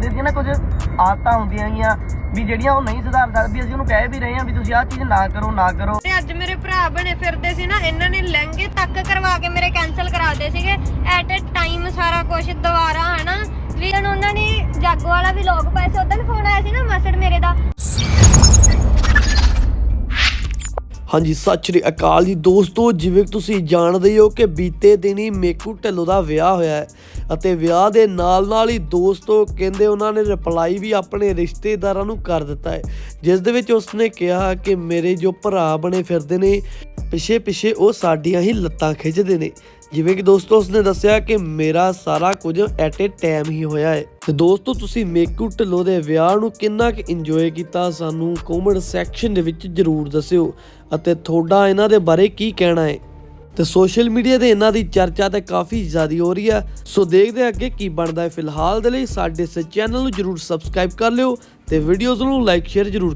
ਦੇ ਦੀਆਂ ਨਾ ਕੁਝ ਆਦਤਾਂ ਹੁੰਦੀਆਂ ਗੀਆਂ ਵੀ ਜਿਹੜੀਆਂ ਉਹ ਨਹੀਂ ਸੁਧਾਰ ਸਕਦੀ ਅਸੀਂ ਉਹਨੂੰ ਕਹਿ ਵੀ ਰਹੇ ਹਾਂ ਵੀ ਤੁਸੀਂ ਆਹ ਚੀਜ਼ ਨਾ ਕਰੋ ਨਾ ਕਰੋ। ਤੇ ਅੱਜ ਮੇਰੇ ਭਰਾ ਬਣੇ ਫਿਰਦੇ ਸੀ ਨਾ ਇਹਨਾਂ ਨੇ ਲਹਿੰਗੇ ਤੱਕ ਕਰਵਾ ਕੇ ਮੇਰੇ ਕੈਨਸਲ ਕਰਾਤੇ ਸੀਗੇ। ਐਟ ਅ ਟਾਈਮ ਸਾਰਾ ਕੁਝ ਦੁਬਾਰਾ ਹਨਾ? ਵੀ ਹੁਣ ਉਹਨਾਂ ਨੇ ਜਾਗੋ ਵਾਲਾ ਵੀ ਲੋਕ ਪਾਏ ਸੀ ਉਦੋਂ ਫੋਨ ਆਇਆ ਸੀ ਨਾ ਮਸੜ ਮੇਰੇ ਦਾ। ਹਾਂਜੀ ਸਤਿ ਸ਼੍ਰੀ ਅਕਾਲ ਜੀ। ਦੋਸਤੋ ਜਿਵੇਂ ਤੁਸੀਂ ਜਾਣਦੇ ਹੀ ਹੋ ਕਿ ਬੀਤੇ ਦਿਨੀ ਮੇਕੂ ਢਿੱਲੋਂ ਦਾ ਵਿਆਹ ਹੋਇਆ ਹੈ। ਅਤੇ ਵਿਆਹ ਦੇ ਨਾਲ ਨਾਲ ਹੀ ਦੋਸਤੋ ਕਹਿੰਦੇ ਉਹਨਾਂ ਨੇ ਰਿਪਲਾਈ ਵੀ ਆਪਣੇ ਰਿਸ਼ਤੇਦਾਰਾਂ ਨੂੰ ਕਰ ਦਿੱਤਾ ਹੈ, ਜਿਸ ਦੇ ਵਿੱਚ ਉਸਨੇ ਕਿਹਾ ਕਿ ਮੇਰੇ ਜੋ ਭਰਾ ਬਣੇ ਫਿਰਦੇ ਨੇ ਪਿਛੇ ਪਿਛੇ ਉਹ ਸਾਡੀਆਂ ਹੀ ਲੱਤਾਂ ਖਿੱਚਦੇ ਨੇ। ਜਿਵੇਂ ਕਿ ਦੋਸਤੋ ਉਸਨੇ ਦੱਸਿਆ ਕਿ ਮੇਰਾ ਸਾਰਾ ਕੁਝ ਐਟ ਏ ਟਾਈਮ ਹੀ ਹੋਇਆ ਹੈ। ਤੇ ਦੋਸਤੋ ਤੁਸੀਂ ਮੇਕੂ ਢਿੱਲੋਂ ਦੇ ਵਿਆਹ ਨੂੰ ਕਿੰਨਾ ਕੁ ਇੰਜੋਏ ਕੀਤਾ ਸਾਨੂੰ ਕਮੈਂਟ ਸੈਕਸ਼ਨ ਦੇ ਵਿੱਚ ਜਰੂਰ ਦੱਸਿਓ। ਅਤੇ ਤੁਹਾਡਾ ਇਹਨਾਂ ਦੇ ਬਾਰੇ ਕੀ ਕਹਿਣਾ ਹੈ? ਤੇ ਸੋਸ਼ਲ ਮੀਡੀਆ ਤੇ ਇਹਨਾਂ ਦੀ ਚਰਚਾ ਤੇ ਕਾਫੀ ਜ਼ਿਆਦਾ ਹੋ ਰਹੀ ਹੈ। ਸੋ ਦੇਖਦੇ ਹਾਂ ਅੱਗੇ ਕੀ ਬਣਦਾ ਹੈ ਫਿਲਹਾਲ ਦੇ ਲਈ। ਸਾਡੇ ਇਸ ਚੈਨਲ ਨੂੰ ਜਰੂਰ ਸਬਸਕ੍ਰਾਈਬ ਕਰ ਲਿਓ ਤੇ ਵੀਡੀਓਜ਼ ਨੂੰ ਲਾਈਕ ਸ਼ੇਅਰ ਜਰੂਰ